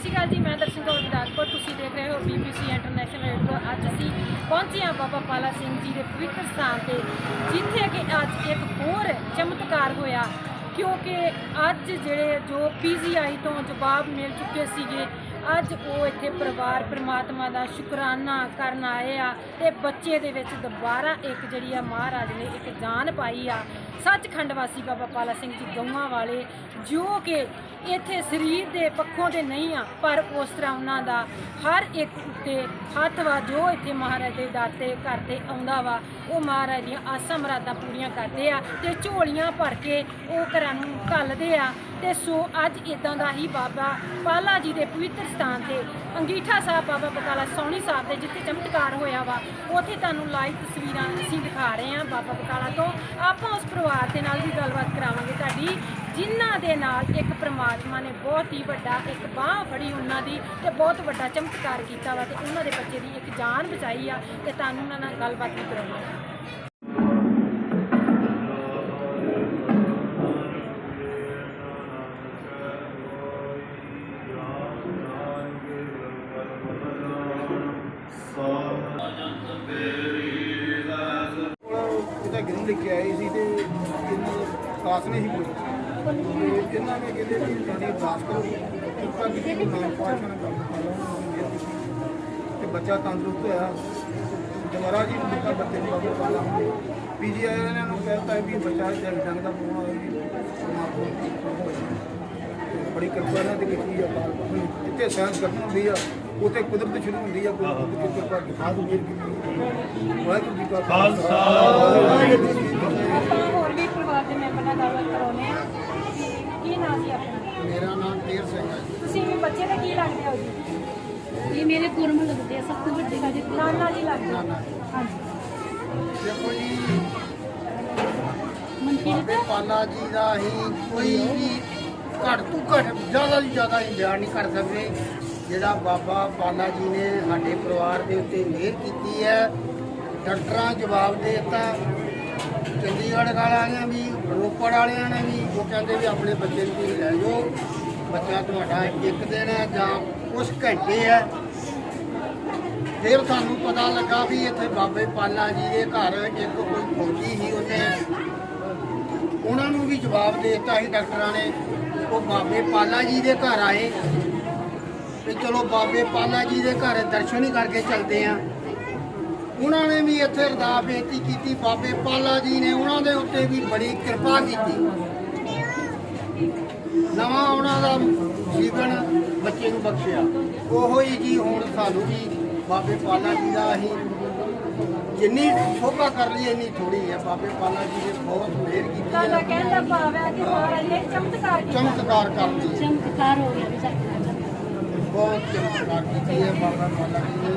ਸ਼੍ਰੀ ਅਕਾਲ ਜੀ, ਮੈਂ ਦਰਸ਼ਨ ਕੌਰ ਗੁਰਦਾਸਪੁਰ ਤੁਸੀਂ ਦੇਖ ਰਹੇ ਹੋ BBC ਇੰਟਰਨੈਸ਼ਨਲ ਰੇਡੀਓ ਅੱਜ ਅਸੀਂ ਪਹੁੰਚੇ ਹਾਂ ਬਾਬਾ ਪਾਲਾ ਸਿੰਘ ਜੀ ਦੇ ਪਵਿੱਤਰ ਸਥਾਨ ਤੇ, ਜਿੱਥੇ ਕਿ ਅੱਜ ਇੱਕ ਹੋਰ ਚਮਤਕਾਰ ਹੋਇਆ, ਕਿਉਂਕਿ ਅੱਜ ਜਿਹੜੇ ਜੋ ਪੀਜੀਆਈ ਤੋਂ ਜਵਾਬ ਮਿਲ ਚੁੱਕੇ ਸੀਗੇ, ਅੱਜ ਉਹ ਇੱਥੇ ਪਰਿਵਾਰ ਪ੍ਰਮਾਤਮਾ ਦਾ ਸ਼ੁਕਰਾਨਾ ਕਰਨ ਆਏ ਆ ਤੇ ਬੱਚੇ ਦੇ ਵਿੱਚ ਦੁਬਾਰਾ ਇੱਕ ਜਿਹੜੀ ਆ ਮਹਾਰਾਜ ਨੇ ਇੱਕ ਜਾਨ ਪਾਈ ਆ। ਸੱਚਖੰਡ ਵਾਸੀ ਬਾਬਾ ਪਾਲਾ ਸਿੰਘ ਜੀ ਗਊਆਂ ਵਾਲੇ, ਜੋ ਕਿ ਇੱਥੇ ਸਰੀਰ ਦੇ ਪੱਖੋਂ ਦੇ ਨਹੀਂ ਆ, ਪਰ ਉਸ ਤਰ੍ਹਾਂ ਉਹਨਾਂ ਦਾ ਹਰ ਇੱਕ ਉੱਤੇ ਹੱਥ ਵਾ, ਜੋ ਇੱਥੇ ਮਹਾਰਾਜ ਦੇ ਦਾਤੇ ਘਰ 'ਤੇ ਆਉਂਦਾ ਵਾ, ਉਹ ਮਹਾਰਾਜ ਦੀਆਂ ਆਸਾਂ ਮਰਾਦਾਂ ਪੂਰੀਆਂ ਕਰਦੇ ਆ ਤੇ ਝੋਲੀਆਂ ਭਰ ਕੇ ਉਹ ਘਰਾਂ ਨੂੰ ਘੱਲਦੇ ਆ। ਤੇ ਸੋ ਅੱਜ ਇਦਾਂ ਦਾ ਹੀ ਬਾਬਾ ਪਾਲਾ ਜੀ ਦੇ ਪਵਿੱਤਰ ਸਥਾਨ ਤੇ ਅੰਗੀਠਾ ਸਾਹਿਬ ਬਾਬਾ ਬਕਾਲਾ ਸੋਹਣੀ ਸਾਹਿਬ ਦੇ ਜਿੱਥੇ ਚਮਤਕਾਰ ਹੋਇਆ ਵਾ, ਉੱਥੇ ਤੁਹਾਨੂੰ ਲਾਈਵ ਤਸਵੀਰਾਂ ਅਸੀਂ ਦਿਖਾ ਰਹੇ ਹਾਂ ਬਾਬਾ ਬਕਾਲਾ ਤੋਂ। ਆਪਾਂ ਉਸ ਪਰਿਵਾਰ ਦੇ ਨਾਲ ਵੀ ਗੱਲਬਾਤ ਕਰਾਵਾਂਗੇ ਤੁਹਾਡੀ, ਜਿਨ੍ਹਾਂ ਦੇ ਨਾਲ ਇੱਕ ਪ੍ਰਮਾਤਮਾ ਨੇ ਬਹੁਤ ਹੀ ਵੱਡਾ, ਇੱਕ ਬਾਹ ਫੜੀ ਉਹਨਾਂ ਦੀ ਤੇ ਬਹੁਤ ਵੱਡਾ ਚਮਤਕਾਰ ਕੀਤਾ ਵਾ ਤੇ ਉਹਨਾਂ ਦੇ ਬੱਚੇ ਦੀ ਇੱਕ ਜਾਨ ਬਚਾਈ ਆ ਤੇ ਤੁਹਾਨੂੰ ਉਹਨਾਂ ਨਾਲ ਗੱਲਬਾਤ ਵੀ ਕਰਾਉਂਗੇ 10 ਨੇ ਹੀ ਇਹਨਾਂ ਨੇ ਕਹਿੰਦੇ ਵੀ ਸਾਡੀ ਅਰਦਾਸ ਕਰੋ। ਕਿਰਪਾ ਕਰਕੇ ਨਾਮ ਪਾਸ਼ਾ ਨਾਲ ਗੱਲ ਬੱਚਾ ਤੰਦਰੁਸਤ ਹੋਇਆ। ਦੁਬਾਰਾ ਜੀ ਨਿੱਕਾ ਬੱਚੇ ਦੀ ਬਾਬੂ ਵਾਲਾ ਪੀਜੀ ਆਇਆ ਇਹਨਾਂ ਨੂੰ ਕਹਿਤਾ ਵੀ ਬੱਚਾ ਜੰਗ ਦਾ ਫੋਨ ਆਇਆ ਜੀ। ਮਾਪੋ ਬੜੀ ਕਿਰਪਾ ਇਹਨਾਂ ਦੀ ਕੀਤੀ ਆ ਬਾਲ ਜਿੱਥੇ ਸਾਇੰਸ ਕਰਨੀ ਹੁੰਦੀ ਆ ਉੱਥੇ ਕੁਦਰਤ ਸ਼ੁਰੂ ਹੁੰਦੀ ਆ ਕੋਈ ਕੁਦਰਤ ਦੀ ਕਿਰਪਾ ਦਿਖਾ ਦੂ ਮੇਰ ਕੀਤੀ ਵਾਹਿਗੁਰੂ ਜੀ ਕਾ ਖਾਲਸਾ। ਵਾਹਿਗੁਰੂ ਜੀ ਹੋਰ ਵੀ ਪਰਿਵਾਰ ਦੇ ਮੈਂਬਰ ਨਾਲ ਗੱਲਬਾਤ ਕਰਾਉਨੇ ਆ ਕੀ ਨਾਮ ਜੀ ਆਪਣਾ? ਮੇਰਾ ਨਾਮ ਤੇਰ ਸਿੰਘ ਹੈ। ਤੁਸੀਂ ਵੀ ਬੱਚੇ ਦੇ ਕੀ ਲੱਗਦੇ ਹੋ ਜੀ? ਇਹ ਮੇਰੇ ਗੁਰਮ ਲੱਗਦੇ ਆ ਸਭ ਤੋਂ ਵੱਡੇ ਸਾਡੇ ਨਾਨਾ ਜੀ ਲੱਗਦੇ। ਹਾਂਜੀ। ਦੇਖੋ ਜੀ ਮਨਪ੍ਰੀਤ? ਬਾਬੇ ਪਾਲਾ ਜੀ ਦਾ ਹੀ ਕੋਈ ਵੀ ਘੱਟ ਤੋਂ ਘੱਟ ਜ਼ਿਆਦਾ ਤੋਂ ਜ਼ਿਆਦਾ ਅਸੀਂ ਬਿਆਨ ਨਹੀਂ ਕਰ ਸਕਦੇ। ਜਿਹੜਾ ਬਾਬਾ ਪਾਲਾ ਜੀ ਨੇ ਸਾਡੇ ਪਰਿਵਾਰ ਦੇ ਉੱਤੇ ਮਿਹਰ ਕੀਤੀ ਹੈ, ਡਾਕਟਰਾਂ ਜਵਾਬ ਦੇ ਦਿੱਤਾ। ਚੰਡੀਗੜ੍ਹ ਵਾਲਿਆਂ ਵੀ, ਰੋਪੜ ਵਾਲਿਆਂ ਨੇ ਵੀ, ਉਹ ਕਹਿੰਦੇ ਵੀ ਆਪਣੇ ਬੱਚੇ ਨੂੰ ਤੁਸੀਂ ਲੈ ਜਾਓ। ਬੱਚਾ ਤੁਹਾਡਾ ਇੱਕ ਦਿਨ ਹੈ ਜਾਂ ਕੁਝ ਘੰਟੇ ਹੈ। ਫਿਰ ਸਾਨੂੰ ਪਤਾ ਲੱਗਾ ਵੀ ਇੱਥੇ ਬਾਬੇ ਪਾਲਾ ਜੀ ਦੇ ਘਰ ਇੱਕ ਕੋਈ ਫੌਜੀ ਸੀ ਉਹਨੇ ਉਹਨਾਂ ਨੂੰ ਵੀ ਜਵਾਬ ਦੇ ਦਿੱਤਾ ਸੀ ਡਾਕਟਰਾਂ ਨੇ। ਉਹ ਬਾਬੇ ਪਾਲਾ ਜੀ ਦੇ ਘਰ ਆਏ। ਤੇ ਚਲੋ, ਬਾਬੇ ਪਾਲਾ ਜੀ ਦੇ ਘਰ ਦਰਸ਼ਨ ਹੀ ਕਰਕੇ ਚਲਦੇ ਆ। ਉਹਨਾਂ ਨੇ ਵੀ ਇੱਥੇ ਅਰਦਾਸ ਬੇਨਤੀ ਕੀਤੀ। ਬਾਬੇ ਪਾਲਾ ਜੀ ਨੇ ਉਹਨਾਂ ਦੇ ਉੱਤੇ ਵੀ ਬੜੀ ਕਿਰਪਾ ਕੀਤੀ। ਨਵਾਂ ਉਹਨਾਂ ਦਾ ਜੀਵਨ ਬੱਚੇ ਨੂੰ ਬਖਸ਼ਿਆ। ਉਹੋ ਹੀ ਜੀ ਹੁਣ ਸਾਨੂੰ ਵੀ ਬਾਬੇ ਪਾਲਾ ਜੀ ਦਾ ਅਸੀਂ ਜਿੰਨੀ ਸ਼ੋਭਾ ਕਰ ਲਈ ਇੰਨੀ ਥੋੜੀ ਹੈ। ਬਾਬੇ ਪਾਲਾ ਜੀ ਨੇ ਬਹੁਤ ਮਿਹਰ ਕੀਤੀ ਤੁਹਾਡਾ ਹੈ। ਕਹਿਣ ਦਾ ਭਾਵ ਹੈ ਕਿ ਮਹਾਰਾਜ ਨੇ ਚਮਤਕਾਰ ਕੀਤਾ। ਚਮਤਕਾਰ ਕਰਦੀ ਹੈ ਚਮਤਕਾਰ ਹੋ ਗਿਆ ਵੀ ਸਾਡੇ ਨਾਲ। ਬਹੁਤ ਚਮਤਕਾਰ ਕੀਤੀ ਹੈ ਬਾਬਾ ਪਾਲਾ ਜੀ ਨੇ।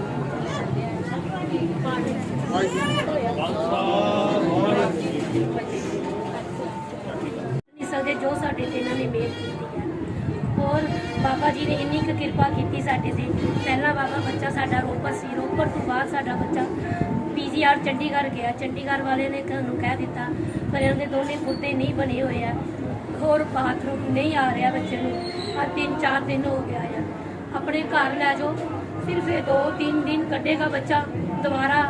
ਵਾਹਿਗੁਰੂ। ਜੀ ਕਾ ਨਹੀਂ ਸਕਦੇ ਸਾਡੇ ਤੇ ਇਹਨਾਂ ਨੇ ਮਿਹਰ ਕੀਤੀ ਹੈ। ਹੋਰ ਬਾਬਾ ਜੀ ਨੇ ਇੰਨੀ ਕੁ ਕਿਰਪਾ ਕੀਤੀ ਸਾਡੇ ਤੇ। ਪਹਿਲਾ ਬਾਬਾ ਬੱਚਾ ਸਾਡਾ ਰੋਪੜ ਸੀ। ਰੋਪੜ ਤੋਂ ਬਾਅਦ ਸਾਡਾ ਬੱਚਾ ਪੀਜੀਆਰ ਚੰਡੀਗੜ੍ਹ ਗਿਆ, ਚੰਡੀਗੜ੍ਹ ਵਾਲੇ ਨੇ ਤੁਹਾਨੂੰ ਕਹਿ ਦਿੱਤਾ, ਪਰ ਇਹਨਾਂ ਦੇ ਦੋਨੇ ਗੁਰਦੇ ਨਹੀਂ ਬਣੇ ਹੋਏ ਆ। ਹੋਰ ਬਾਥਰੂਮ ਨਹੀਂ ਆ ਰਿਹਾ ਬੱਚੇ ਨੂੰ। ਆ ਤਿੰਨ, ਚਾਰ ਦਿਨ ਹੋ ਗਿਆ ਆ। ਆਪਣੇ ਘਰ ਲੈ ਜਾਓ। ਸਿਰਫ ਇਹ ਦੋ, ਤਿੰਨ ਦਿਨ ਕੱਢੇਗਾ ਬੱਚਾ, ਦੁਬਾਰਾ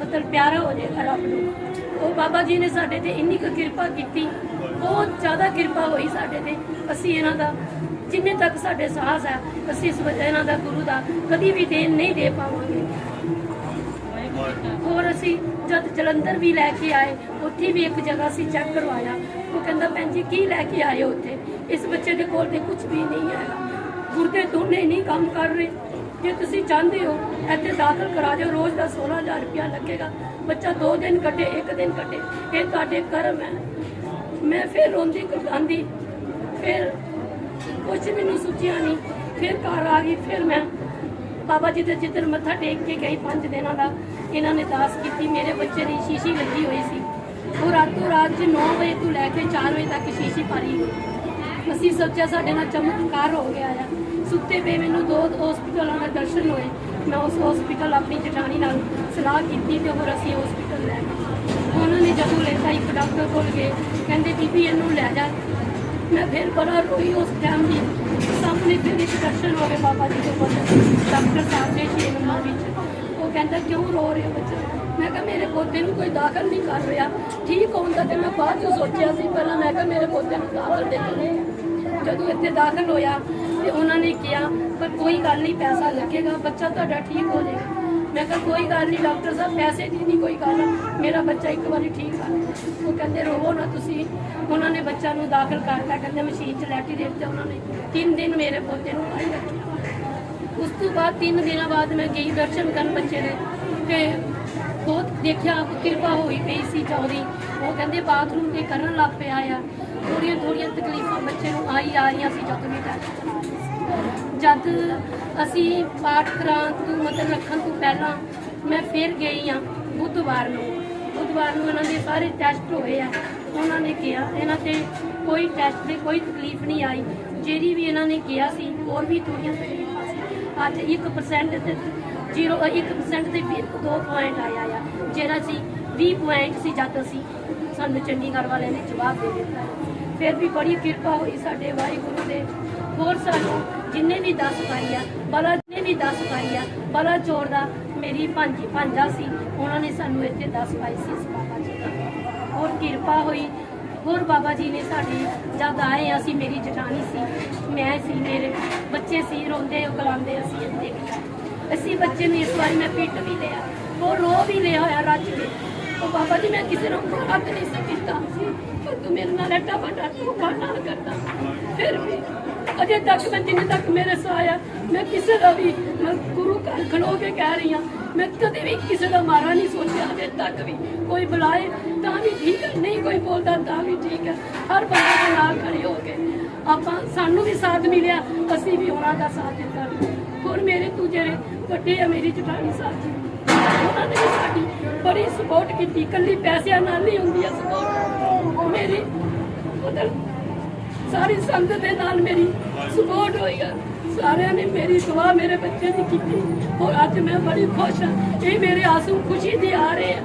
ਮਤਲਬ ਪਿਆਰਾ ਹੋ ਜਾਏਗਾ ਰੱਬ ਨੂੰ। ਉਹ ਬਾਬਾ ਜੀ ਨੇ ਸਾਡੇ ਤੇ ਇੰਨੀ ਕੁ ਕਿਰਪਾ ਕੀਤੀ। ਬਹੁਤ ਜ਼ਿਆਦਾ ਕਿਰਪਾ ਹੋਈ ਸਾਡੇ ਤੇ। ਅਸੀਂ ਇਹਨਾਂ ਦਾ, ਜਿੰਨੇ ਤੱਕ ਸਾਡੇ ਸਾਹਸ ਹੈ ਅਸੀਂ ਇਸ ਵਜ੍ਹਾ ਇਹਨਾਂ ਦਾ ਗੁਰੂ ਦਾ ਕਦੀ ਵੀ ਦੇਣ ਨਹੀਂ ਦੇ ਪਾਵਾਂਗੇ। ਹੋਰ ਅਸੀਂ ਜਦ ਜਲੰਧਰ ਵੀ ਲੈ ਕੇ ਆਏ, ਉੱਥੇ ਵੀ ਇੱਕ ਜਗ੍ਹਾ ਅਸੀਂ ਚੈੱਕ ਕਰਵਾਇਆ। ਉਹ ਕਹਿੰਦਾ, ਭੈਣ ਜੀ, ਕੀ ਲੈ ਕੇ ਆਏ ਉੱਥੇ? ਇਸ ਬੱਚੇ ਦੇ ਕੋਲ ਤੇ ਕੁਝ ਵੀ ਨਹੀਂ ਹੈਗਾ ਗੁਰਦੇ ਦੋਨੇ ਨਹੀਂ ਕੰਮ ਕਰ ਰਹੇ। ਜੇ ਤੁਸੀਂ ਚਾਹੁੰਦੇ ਹੋ, ਇੱਥੇ ਦਾਖਲ ਕਰਾ ਦਿਓ, ਰੋਜ਼ ਦਾ 16000 ਰੁਪਇਆ ਲੱਗੇਗਾ। ਬੱਚਾ 2 ਦਿਨ ਕੱਟੇ ਇੱਕ ਦਿਨ ਕੱਟੇ ਇਹ ਤੁਹਾਡੇ ਕਰਮ ਹੈ। ਮੈਂ ਫਿਰ ਰੋਂਦੀ ਕੁਰਬਾਨੀ ਫਿਰ ਕੁਝ ਮੈਨੂੰ ਸੁਝਿਆ ਨਹੀਂ। ਫਿਰ ਘਰ ਆ ਗਈ, ਫਿਰ ਮੈਂ ਬਾਬਾ ਜੀ ਦੇ ਜਿੱਦਣ ਮੱਥਾ ਟੇਕ ਕੇ ਗਈ ਪੰਜ ਦਿਨਾਂ ਦਾ, ਇਹਨਾਂ ਨੇ ਦਾਸ ਕੀਤੀ, ਮੇਰੇ ਬੱਚੇ ਦੀ ਸ਼ੀਸ਼ੀ ਲੱਗੀ ਹੋਈ ਸੀ। ਉਹ ਰਾਤੋਂ ਰਾਤ ਚ 9 ਵਜੇ ਤੋਂ ਲੈ ਕੇ 4 ਵਜੇ ਤੱਕ ਸ਼ੀਸ਼ੀ ਭਰੀ ਅਸੀਂ ਸੋਚਿਆ ਸਾਡੇ ਨਾਲ ਚਮਤਕਾਰ ਹੋ ਗਿਆ ਆ। ਸੁੱਤੇ ਪਏ ਮੈਨੂੰ ਦੋ ਹਸਪੀਟਲਾਂ ਦਾ ਦਰਸ਼ਨ ਹੋਏ। ਮੈਂ ਉਸ ਹਸਪੀਟਲ ਆਪਣੀ ਜਠਾਣੀ ਨਾਲ ਸਲਾਹ ਕੀਤੀ ਤੇ ਹੋਰ ਅਸੀਂ ਹਸਪੀਟਲ ਲੈ ਗਏ। ਉਹਨਾਂ ਨੇ ਜਦੋਂ ਲੈਤਾ, ਇੱਕ ਡਾਕਟਰ ਕੋਲ ਗਏ। ਕਹਿੰਦੇ, ਬੀਬੀ, ਇਹਨੂੰ ਲੈ ਜਾ। ਮੈਂ ਫਿਰ ਬੜਾ ਰੋਈ ਉਸ ਟਾਈਮ ਦੀ ਸਭ ਫਿਰ ਇੱਕ ਦਰਸ਼ਨ ਹੋ ਗਏ ਬਾਬਾ ਜੀ ਦੇ ਕੋਲ। ਡਾਕਟਰ ਸਾਹਿਬ ਦੇ ਛੇ ਨੰਬਰ ਵਿੱਚ ਉਹ ਕਹਿੰਦਾ, ਕਿਉਂ ਰੋ ਰਹੇ ਹੋ ਬੱਚੇ? ਮੈਂ ਕਿਹਾ, ਮੇਰੇ ਪੋਤੇ ਨੂੰ ਕੋਈ ਦਾਖਲ ਨਹੀਂ ਕਰ ਰਿਹਾ। ਠੀਕ ਹੋਣ ਦਾ ਤੇ ਮੈਂ ਬਾਅਦ ਚ ਸੋਚਿਆ ਸੀ। ਪਹਿਲਾਂ ਮੈਂ ਕਿਹਾ, ਮੇਰੇ ਪੋਤੇ ਨੂੰ ਦਾਖਲ ਦੇ ਦਿੰਦੇ ਜਦੋਂ ਇੱਥੇ ਦਾਖਲ ਹੋਇਆ ਤੇ ਉਹਨਾਂ ਨੇ ਕਿਹਾ, ਪਰ ਕੋਈ ਗੱਲ ਨਹੀਂ, ਪੈਸਾ ਲੱਗੇਗਾ। ਬੱਚਾ ਤੁਹਾਡਾ ਠੀਕ ਹੋ ਜਾਏਗਾ। ਮੈਂ ਕਿਹਾ ਕੋਈ ਗੱਲ ਨਹੀਂ ਡਾਕਟਰ ਸਾਹਿਬ, ਪੈਸੇ ਦੀ ਨਹੀਂ ਕੋਈ ਗੱਲ। ਮੇਰਾ ਬੱਚਾ ਇੱਕ ਵਾਰੀ ਠੀਕ ਆ। ਉਹ ਕਹਿੰਦੇ ਰੋਵੋ ਨਾ ਤੁਸੀਂ। ਉਹਨਾਂ ਨੇ ਬੱਚਾ ਨੂੰ ਦਾਖਲ ਕਰਤਾ, ਕਹਿੰਦੇ ਮਸ਼ੀਨ 'ਚ ਲੈਟੀ ਦੇ ਦਿੱਤਾ ਉਹਨਾਂ ਨੇ। ਤਿੰਨ ਦਿਨ ਮੇਰੇ ਪੋਤੇ ਨੂੰ ਪਾਈ ਰੱਖਿਆ ਉਸ ਤੋਂ ਬਾਅਦ ਤਿੰਨ ਦਿਨਾਂ ਬਾਅਦ ਮੈਂ ਗਈ ਦਰਸ਼ਨ ਕਰਨ ਬੱਚੇ ਦੇ। ਤੇ ਬਹੁਤ ਦੇਖਿਆ ਕਿਰਪਾ ਹੋਈ ਪਈ ਸੀ ਚੌਧਰੀ ਉਹ ਕਹਿੰਦੇ ਬਾਥਰੂਮ ਤੇ ਕਰਨ ਲੱਗ ਪਿਆ ਆ। ਥੋੜੀਆਂ ਥੋੜੀਆਂ ਤਕਲੀਫਾਂ ਬੱਚੇ ਨੂੰ ਆਈ ਆ ਰਹੀਆਂ ਸੀ ਜਦੋਂ ਵੀ ਟੈਸਟ ਜਦ ਅਸੀਂ ਪਾਠ ਕਰਾਂ ਤੋਂ ਮਤਲਬ ਰੱਖਣ ਤੋਂ ਪਹਿਲਾਂ ਮੈਂ ਫਿਰ ਗਈ ਆ ਬੁੱਧਵਾਰ ਨੂੰ। ਬੁੱਧਵਾਰ ਨੂੰ ਇਹਨਾਂ ਦੇ ਸਾਰੇ ਟੈਸਟ ਹੋਏ ਆ। ਉਹਨਾਂ ਨੇ ਕਿਹਾ, ਇਹਨਾਂ ਤੇ ਕੋਈ ਟੈਸਟ ਦੀ ਕੋਈ ਤਕਲੀਫ ਨਹੀਂ ਆਈ। ਜਿਹੜੀ ਵੀ ਇਹਨਾਂ ਨੇ ਕਿਹਾ ਸੀ, ਹੋਰ ਵੀ ਥੋੜੀਆਂ ਤਕਲੀਫਾਂ ਸੀ ਅੱਜ 1% ਤੇ 0 1% ਤੇ ਫਿਰ 2 ਪੁਆਇੰਟ ਆਇਆ ਆ, ਜਿਹੜਾ ਸੀ 20 ਪੁਆਇੰਟ ਸੀ ਜਦ ਅਸੀਂ ਸਾਨੂੰ ਚੰਡੀਗੜ੍ਹ ਵਾਲਿਆਂ ਨੇ ਜਵਾਬ ਦੇ ਦਿੱਤਾ। ਫਿਰ ਵੀ ਬੜੀ ਕਿਰਪਾ ਹੋਈ ਸਾਡੇ ਵਾਹਿਗੁਰੂ ਦੇ ਹੋਰ ਸਾਨੂੰ ਜਿੰਨੇ ਵੀ ਦੱਸ ਪਾਈ ਆ, ਬਲਾ ਨੇ ਵੀ ਦੱਸ ਪਾਈ ਆ, ਬਲਾ ਚੋਰ ਦਾ ਮੇਰੀ ਭਾਂਜੀ ਭਾਂਜਾ ਸੀ, ਉਹਨਾਂ ਨੇ ਸਾਨੂੰ ਇੱਥੇ ਦੱਸ ਪਾਈ ਸੀ ਇਸ ਬਾਬਾ ਜੀ ਦਾ। ਹੋਰ ਕਿਰਪਾ ਹੋਈ, ਹੋਰ ਬਾਬਾ ਜੀ ਨੇ ਸਾਡੀ ਜਦ ਆਏ, ਅਸੀਂ ਮੇਰੀ ਜਟਾਣੀ ਸੀ, ਮੈਂ ਸੀ, ਮੇਰੇ ਬੱਚੇ ਸੀ, ਰੋਂਦੇ ਉਗਲਾਉਂਦੇ ਅਸੀਂ ਇੱਥੇ ਅਸੀਂ ਬੱਚੇ ਨੂੰ ਇਸ ਵਾਰੀ ਮੈਂ ਪਿੱਟ ਵੀ ਲਿਆ, ਉਹ ਰੋ ਵੀ ਲਿਆ ਹੋਇਆ ਰੱਜ ਕੇ। ਉਹ ਬਾਬਾ ਜੀ, ਮੈਂ ਕਿਸੇ ਨੂੰ ਹੱਥ ਨਹੀਂ ਸੀ ਕੀਤਾ ਪਰ ਤੂੰ ਮੇਰੇ ਨਾਲ ਐਡਾ ਵੱਡਾ ਧੋਖਾ ਨਾ ਕਰਦਾ। ਫਿਰ ਵੀ ਅਜੇ ਤੱਕ ਮੈਂ, ਜਿੰਨੇ ਤੱਕ ਮੇਰੇ ਸਾਹ ਆ, ਮੈਂ ਕਿਸੇ ਦਾ ਵੀ ਮੈਂ ਗੁਰੂ ਘਰ ਖਲੋ ਕੇ ਕਹਿ ਰਹੀ ਹਾਂ, ਮੈਂ ਕਦੇ ਵੀ ਕਿਸੇ ਦਾ ਮਾਰਾ ਨਹੀਂ ਸੋਚਿਆ, ਅਜੇ ਤੱਕ ਵੀ। ਕੋਈ ਬੁਲਾਏ ਤਾਂ ਵੀ ਠੀਕ ਹੈ, ਨਹੀਂ ਕੋਈ ਬੋਲਦਾ ਤਾਂ ਵੀ ਠੀਕ ਹੈ। ਹਰ ਬੰਦੇ ਦੇ ਨਾਲ ਖੜੇ ਹੋ ਕੇ ਆਪਾਂ, ਸਾਨੂੰ ਵੀ ਸਾਥ ਮਿਲਿਆ, ਅਸੀਂ ਵੀ ਉਹਨਾਂ ਦਾ ਸਾਥ ਦਿੱਤਾ। ਹੋਰ ਮੇਰੇ ਤੂੰ ਜਿਹੜੇ ਵੱਡੇ ਆ, ਮੇਰੀ ਜਠਾਣੀ ਸਾਥੀ ਉਹਨਾਂ ਨੇ ਵੀ ਸਾਡੀ ਬੜੀ ਸਪੋਰਟ ਕੀਤੀ। ਇਕੱਲੀ ਪੈਸਿਆਂ ਨਾਲ ਨਹੀਂ ਹੁੰਦੀ ਆ ਸਪੋਰਟ ਮੇਰੀ ਮਤਲਬ ਸਾਰੀ ਸੰਗਤ ਦੇ ਨਾਲ ਮੇਰੀ ਸਪੋਰਟ ਹੋਈ ਆ। ਸਾਰਿਆਂ ਨੇ ਮੇਰੀ ਦੁਆ ਮੇਰੇ ਬੱਚੇ ਦੀ ਕੀਤੀ। ਔਰ ਅੱਜ ਮੈਂ ਬੜੀ ਖੁਸ਼ ਹਾਂ। ਇਹ ਮੇਰੇ ਆਂਸੂ ਖੁਸ਼ੀ ਦੇ ਆ ਰਹੇ ਆ।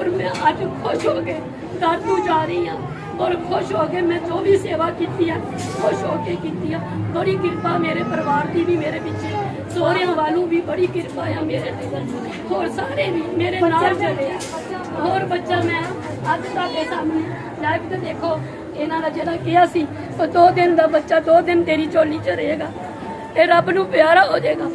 ਔਰ ਮੈਂ ਅੱਜ ਖੁਸ਼ ਹੋ ਕੇ ਦਾਦੂ ਜਾ ਰਹੀ ਹਾਂ। ਔਰ ਖੁਸ਼ ਹੋ ਕੇ ਮੈਂ ਜੋ ਵੀ ਸੇਵਾ ਕੀਤੀ ਆ ਖੁਸ਼ ਹੋ ਕੇ ਕੀਤੀ ਆ। ਬੜੀ ਕਿਰਪਾ ਮੇਰੇ ਪਰਿਵਾਰ ਦੀ ਵੀ ਮੇਰੇ ਪਿੱਛੇ ਸੋਹਰਿਆਂ ਵਾਲੂ ਵੀ ਬੜੀ ਕਿਰਪਾ ਆ ਮੇਰੇ ਤੇ। ਹੋਰ ਸਾਰੇ ਵੀ ਮੇਰੇ ਨਾਲ ਚੱਲੇ। ਆ ਹੋਰ ਬੱਚਾ ਮੈਂ ਅੱਜ ਤੁਹਾਡੇ ਸਾਹਮਣੇ ਲਾਈਵ ਤੇ ਦੇਖੋ। ਇਹਨਾਂ ਦਾ ਜਿਹੜਾ ਕਿਹਾ ਸੀ, ਉਹ ਦੋ ਦਿਨ ਦਾ ਬੱਚਾ, ਦੋ ਦਿਨ ਤੇਰੀ ਝੋਲੀ 'ਚ ਰਹੇਗਾ ਇਹ ਰੱਬ ਨੂੰ ਪਿਆਰਾ ਹੋ ਜਾਏਗਾ।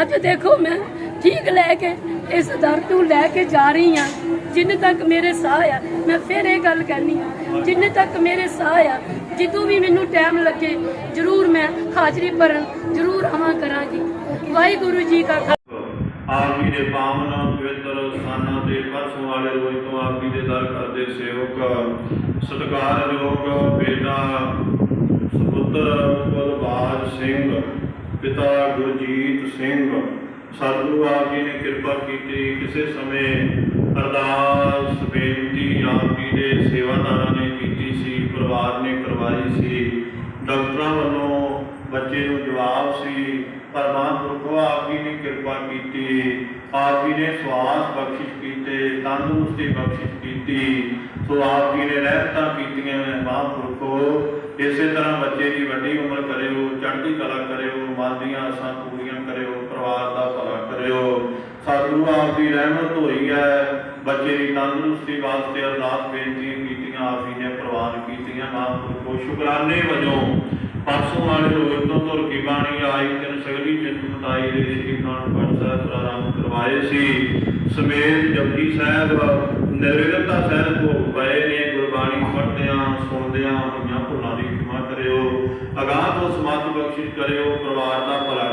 ਅੱਜ ਦੇਖੋ ਮੈਂ ਠੀਕ ਲੈ ਕੇ ਇਸ ਦਰ ਤੋਂ ਲੈ ਕੇ ਜਾ ਰਹੀ ਹਾਂ। ਜਿੰਨੇ ਤੱਕ ਮੇਰੇ ਸਾਹ ਆ, ਮੈਂ ਫਿਰ ਇਹ ਗੱਲ ਕਰਨੀ ਆ। ਜਿੰਨੇ ਤੱਕ ਮੇਰੇ ਸਾਹ ਆ, ਜਦੋਂ ਵੀ ਮੈਨੂੰ ਟਾਈਮ ਲੱਗੇ, ਜ਼ਰੂਰ ਮੈਂ ਹਾਜ਼ਰੀ ਭਰਨ, ਜ਼ਰੂਰ ਆਵਾਂ ਕਰਾਂਗੀ। ਵਾਹਿਗੁਰੂ ਜੀ ਕਾ ਆਪ ਜੀ ਦੇ ਪਾਵਨ ਪਵਿੱਤਰ ਸਥਾਨਾਂ ਤੇ ਰੋਜ਼ ਤੋਂ ਆਪ ਜੀ ਦੇ ਦਰ ਕਰਦੇ ਸੇਵਕ ਸਤਿਕਾਰਯੋਗ ਬੇਟਾ ਸੁਪੁੱਤਰ ਕੁਲਬਾਜ ਸਿੰਘ, ਪਿਤਾ ਗੁਰਜੀਤ ਸਿੰਘ। ਸਤਿਗੁਰੂ ਆਪ ਜੀ ਨੇ ਕਿਰਪਾ ਕੀਤੀ, ਕਿਸੇ ਸਮੇਂ ਅਰਦਾਸ ਬੇਨਤੀ ਆਪ ਜੀ ਦੇ ਸੇਵਾਦਾਰਾਂ ਨੇ ਕੀਤੀ ਸੀ, ਪਰਿਵਾਰ ਨੇ ਕਰਵਾਈ ਸੀ। ਡਾਕਟਰਾਂ ਵੱਲੋਂ ਬੱਚੇ ਨੂੰ ਜਵਾਬ ਸੀ ਪਰ ਮਹਾਂਪੁਰਖੋ ਆਪ ਜੀ ਨੇ ਕਿਰਪਾ ਕੀਤੀ, ਆਪ ਜੀ ਨੇ ਸਵਾਸ ਬਖਸ਼ਿਸ਼ ਕੀਤੇ ਤੰਦਰੁਸਤੀ ਬਖਸ਼ਿਸ਼ ਕੀਤੀ, ਸੋ ਆਪ ਜੀ ਨੇ ਰਹਿਮਤਾਂ ਕੀਤੀਆਂ ਮਹਾਂਪੁਰਖੋ। ਇਸੇ ਤਰ੍ਹਾਂ ਬੱਚੇ ਦੀ ਵੱਡੀ ਉਮਰ ਕਰਿਓ, ਚੜ੍ਹਦੀ ਕਲਾ ਕਰਿਓ ਮਨ ਦੀਆਂ ਆਸਾਂ ਪੂਰੀਆਂ ਕਰਿਓ, ਪਰਿਵਾਰ ਦਾ ਭਲਾ ਕਰਿਓ। ਸਤਿਗੁਰੂ ਆਪ ਦੀ ਰਹਿਮਤ ਹੋਈ ਹੈ। ਬੱਚੇ ਦੀ ਤੰਦਰੁਸਤੀ ਵਾਸਤੇ ਅਰਦਾਸ ਬੇਨਤੀਆਂ ਕੀਤੀਆਂ, ਆਪ ਜੀ ਨੇ ਪ੍ਰਵਾਨ ਕੀਤੀਆਂ। ਮਹਾਂਪੁਰਖੋ, ਸ਼ੁਕਰਾਨੇ ਵਜੋਂ ਪਰਸੋਂ ਵਾਲੇ ਰੋਜ਼ ਤਿੰਨ ਸਗਲੀ ਚਿੰਤ ਮਤਾਈ ਦੇ ਸ੍ਰੀ ਖਾਨ ਪੰਜ ਸਾਹਿਬ ਪ੍ਰਾਰੰਭ ਕਰਵਾਏ ਸੀ। ਸਮੇਤ ਜਪਜੀ ਸਾਹਿਬ ਨਿਰਵਿਘਨਤਾ ਸਾਹਿਬ ਕੋ ਪਏ ਨੇ, ਗੁਰਬਾਣੀ ਪੜ੍ਹਦਿਆਂ, ਸੁਣਦਿਆਂ ਹੋਈਆਂ ਭੁੱਲਾਂ ਦੀ ਖਿਮਾ ਕਰਿਓ। ਅਗਾਹ ਤੋਂ ਸਮਾਤ ਬਖਸ਼ਿਸ਼ ਕਰਿਓ, ਪਰਿਵਾਰ ਦਾ ਭਲਾ